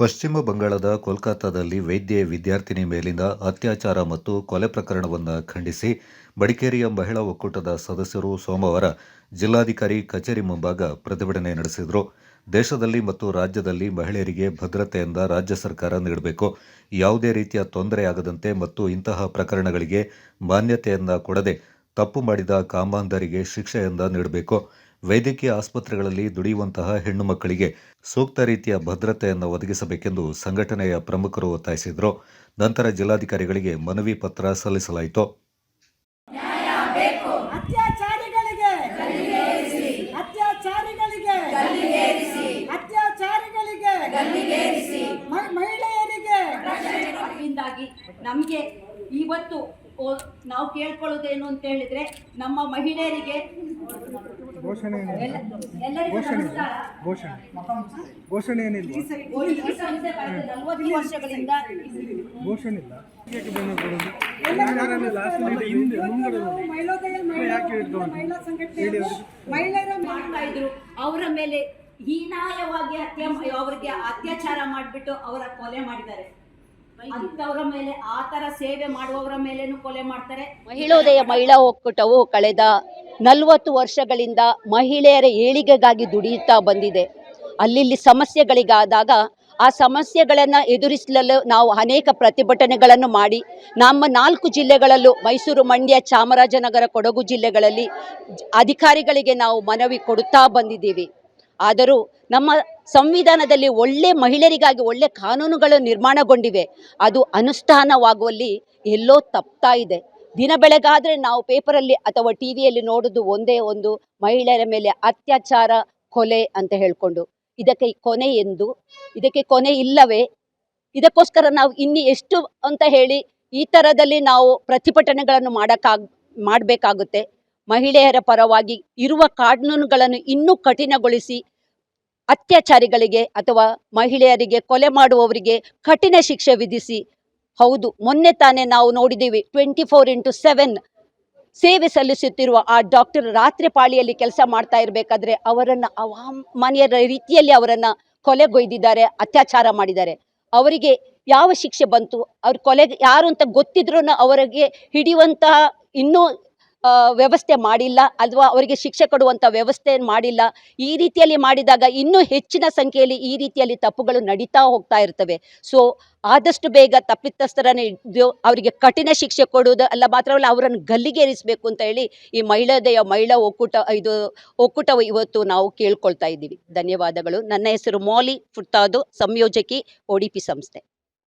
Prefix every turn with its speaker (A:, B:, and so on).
A: ಪಶ್ಚಿಮ ಬಂಗಾಳದ ಕೋಲ್ಕತ್ತಾದಲ್ಲಿ ವೈದ್ಯೆ ವಿದ್ಯಾರ್ಥಿನಿ ಮೇಲಿನ ಅತ್ಯಾಚಾರ ಮತ್ತು ಕೊಲೆ ಪ್ರಕರಣವನ್ನು ಖಂಡಿಸಿ ಬಡಿಕೇರಿಯ ಮಹಿಳಾ ಒಕ್ಕೂಟದ ಸದಸ್ಯರು ಸೋಮವಾರ ಜಿಲ್ಲಾಧಿಕಾರಿ ಕಚೇರಿ ಮುಂಭಾಗ ಪ್ರತಿಭಟನೆ ನಡೆಸಿದರು. ದೇಶದಲ್ಲಿ ಮತ್ತು ರಾಜ್ಯದಲ್ಲಿ ಮಹಿಳೆಯರಿಗೆ ಭದ್ರತೆಯಿಂದ ರಾಜ್ಯ ಸರ್ಕಾರ ನೀಡಬೇಕು. ಯಾವುದೇ ರೀತಿಯ ತೊಂದರೆಯಾಗದಂತೆ ಮತ್ತು ಇಂತಹ ಪ್ರಕರಣಗಳಿಗೆ ಮಾನ್ಯತೆಯನ್ನು ಕೊಡದೆ ತಪ್ಪು ಮಾಡಿದ ಕಾಮಾಂಧರಿಗೆ ಶಿಕ್ಷೆಯಿಂದ ನೀಡಬೇಕು. ವೈದ್ಯಕೀಯ ಆಸ್ಪತ್ರೆಗಳಲ್ಲಿ ದುಡಿಯುವಂತಹ ಹೆಣ್ಣು ಮಕ್ಕಳಿಗೆ ಸೂಕ್ತ ರೀತಿಯ ಭದ್ರತೆಯನ್ನು ಒದಗಿಸಬೇಕೆಂದು ಸಂಘಟನೆಯ ಪ್ರಮುಖರು ಒತ್ತಾಯಿಸಿದರು. ನಂತರ ಜಿಲ್ಲಾಧಿಕಾರಿಗಳಿಗೆ ಮನವಿ ಪತ್ರ ಸಲ್ಲಿಸಲಾಯಿತು.
B: ನಮಗೆ ಇವತ್ತು ನಾವು ಕೇಳ್ಕೊಳ್ಳೋದೇನು ಅಂತ ಹೇಳಿದ್ರೆ ನಮ್ಮ ಮಹಿಳೆಯರಿಗೆ
C: ಘೋಷಣೆ ಘೋಷಣೆ ಘೋಷಣೆ ಏನಿಲ್ಲ. ಘೋಷಣೆ ಇಲ್ಲ.
D: ಮಹಿಳೆಯರ
B: ಮಾಡ್ತಾ ಇದ್ರು. ಅವರ ಮೇಲೆ ಹೀನಾಯವಾಗಿ ಹತ್ಯೆ ಅವರಿಗೆ ಅತ್ಯಾಚಾರ ಮಾಡಿಬಿಟ್ಟು ಅವರ ಕೊಲೆ ಮಾಡಿದ್ದಾರೆ. ಅಂತವರ ಮೇಲೆ, ಆ ಸೇವೆ ಮಾಡುವವರ ಮೇಲೇನು ಕೊಲೆ ಮಾಡ್ತಾರೆ?
E: ಮಹಿಳೋದಯ ಮಹಿಳಾ ಒಕ್ಕೂಟವು ಕಳೆದ ನಲವತ್ತು ವರ್ಷಗಳಿಂದ ಮಹಿಳೆಯರ ಏಳಿಗೆಗಾಗಿ ದುಡಿಯುತ್ತಾ ಬಂದಿದೆ. ಅಲ್ಲಿಲ್ಲಿ ಸಮಸ್ಯೆಗಳಿಗಾದಾಗ ಆ ಸಮಸ್ಯೆಗಳನ್ನು ಎದುರಿಸಲು ನಾವು ಅನೇಕ ಪ್ರತಿಭಟನೆಗಳನ್ನು ಮಾಡಿ, ನಮ್ಮ ನಾಲ್ಕು ಜಿಲ್ಲೆಗಳಲ್ಲೂ ಮೈಸೂರು ಮಂಡ್ಯ, ಚಾಮರಾಜನಗರ, ಕೊಡಗು ಜಿಲ್ಲೆಗಳಲ್ಲಿ ಅಧಿಕಾರಿಗಳಿಗೆ ನಾವು ಮನವಿ ಕೊಡುತ್ತಾ ಬಂದಿದ್ದೀವಿ. ಆದರೂ ನಮ್ಮ ಸಂವಿಧಾನದಲ್ಲಿ ಒಳ್ಳೆ ಮಹಿಳೆಯರಿಗಾಗಿ ಒಳ್ಳೆ ಕಾನೂನುಗಳು ನಿರ್ಮಾಣಗೊಂಡಿವೆ. ಅದು ಅನುಷ್ಠಾನವಾಗುವಲ್ಲಿ ಎಲ್ಲೋ ತಪ್ತಾ ಇದೆ. ದಿನ ಬೆಳಗಾದ್ರೆ ನಾವು ಪೇಪರಲ್ಲಿ ಅಥವಾ ಟಿ ವಿಯಲ್ಲಿ ನೋಡೋದು ಒಂದೇ ಒಂದು ಮಹಿಳೆಯರ ಮೇಲೆ ಅತ್ಯಾಚಾರ, ಕೊಲೆ ಅಂತ ಹೇಳ್ಕೊಂಡು. ಇದಕ್ಕೆ ಕೊನೆ ಎಂದು, ಇದಕ್ಕೆ ಕೊನೆ ಇಲ್ಲವೇ? ಇದಕ್ಕೋಸ್ಕರ ನಾವು ಇನ್ನು ಎಷ್ಟು ಅಂತ ಹೇಳಿ ಈ ಥರದಲ್ಲಿ ನಾವು ಪ್ರತಿಭಟನೆಗಳನ್ನು ಮಾಡೋಕ್ಕಾಗ ಮಾಡಬೇಕಾಗುತ್ತೆ. ಮಹಿಳೆಯರ ಪರವಾಗಿ ಇರುವ ಕಾನೂನುಗಳನ್ನು ಇನ್ನೂ ಕಠಿಣಗೊಳಿಸಿ ಅತ್ಯಾಚಾರಿಗಳಿಗೆ ಅಥವಾ ಮಹಿಳೆಯರಿಗೆ ಕೊಲೆ ಮಾಡುವವರಿಗೆ ಕಠಿಣ ಶಿಕ್ಷೆ ವಿಧಿಸಿ, ಹೌದು, ಮೊನ್ನೆ ತಾನೇ ನಾವು ನೋಡಿದ್ದೀವಿ ಟ್ವೆಂಟಿ ಫೋರ್ ಇಂಟು ಸೆವೆನ್ ಸೇವೆ ಸಲ್ಲಿಸುತ್ತಿರುವ ಆ ಡಾಕ್ಟರ್ ರಾತ್ರಿ ಪಾಳಿಯಲ್ಲಿ ಕೆಲಸ ಮಾಡ್ತಾ ಇರಬೇಕಾದ್ರೆ ಅವರನ್ನು ಅವಾಮಾನ್ಯ ರೀತಿಯಲ್ಲಿ ಅವರನ್ನು ಕೊಲೆಗೊಯ್ದಿದ್ದಾರೆ, ಅತ್ಯಾಚಾರ ಮಾಡಿದ್ದಾರೆ. ಅವರಿಗೆ ಯಾವ ಶಿಕ್ಷೆ ಬಂತು? ಅವ್ರ ಕೊಲೆ ಯಾರು ಅಂತ ಗೊತ್ತಿದ್ರೂ ಅವರಿಗೆ ಹಿಡಿಯುವಂತಹ ಇನ್ನೂ ವ್ಯವಸ್ಥೆ ಮಾಡಿಲ್ಲ ಅಥವಾ ಅವರಿಗೆ ಶಿಕ್ಷೆ ಕೊಡುವಂಥ ವ್ಯವಸ್ಥೆ ಮಾಡಿಲ್ಲ. ಈ ರೀತಿಯಲ್ಲಿ ಮಾಡಿದಾಗ ಇನ್ನೂ ಹೆಚ್ಚಿನ ಸಂಖ್ಯೆಯಲ್ಲಿ ಈ ರೀತಿಯಲ್ಲಿ ತಪ್ಪುಗಳು ನಡೀತಾ ಹೋಗ್ತಾ ಇರ್ತವೆ. ಸೊ ಆದಷ್ಟು ಬೇಗ ತಪ್ಪಿತಸ್ಥರನ್ನು ಹಿಡಿದು ಅವರಿಗೆ ಕಠಿಣ ಶಿಕ್ಷೆ ಕೊಡುವುದು ಅಲ್ಲ, ಮಾತ್ರವಲ್ಲ ಅವರನ್ನು ಗಲ್ಲಿಗೇರಿಸಬೇಕು ಅಂತ ಹೇಳಿ ಈ ಮಹಿಳೆಯ ಮಹಿಳಾ ಒಕ್ಕೂಟ, ಇದು ಒಕ್ಕೂಟ ಇವತ್ತು ನಾವು ಕೇಳ್ಕೊಳ್ತಾ ಇದ್ದೀವಿ. ಧನ್ಯವಾದಗಳು. ನನ್ನ ಹೆಸರು ಮೌಲಿ ಫುಟ್ಟಾದು ಸಂಯೋಜಕಿ ಒ ಡಿ ಪಿ ಸಂಸ್ಥೆ.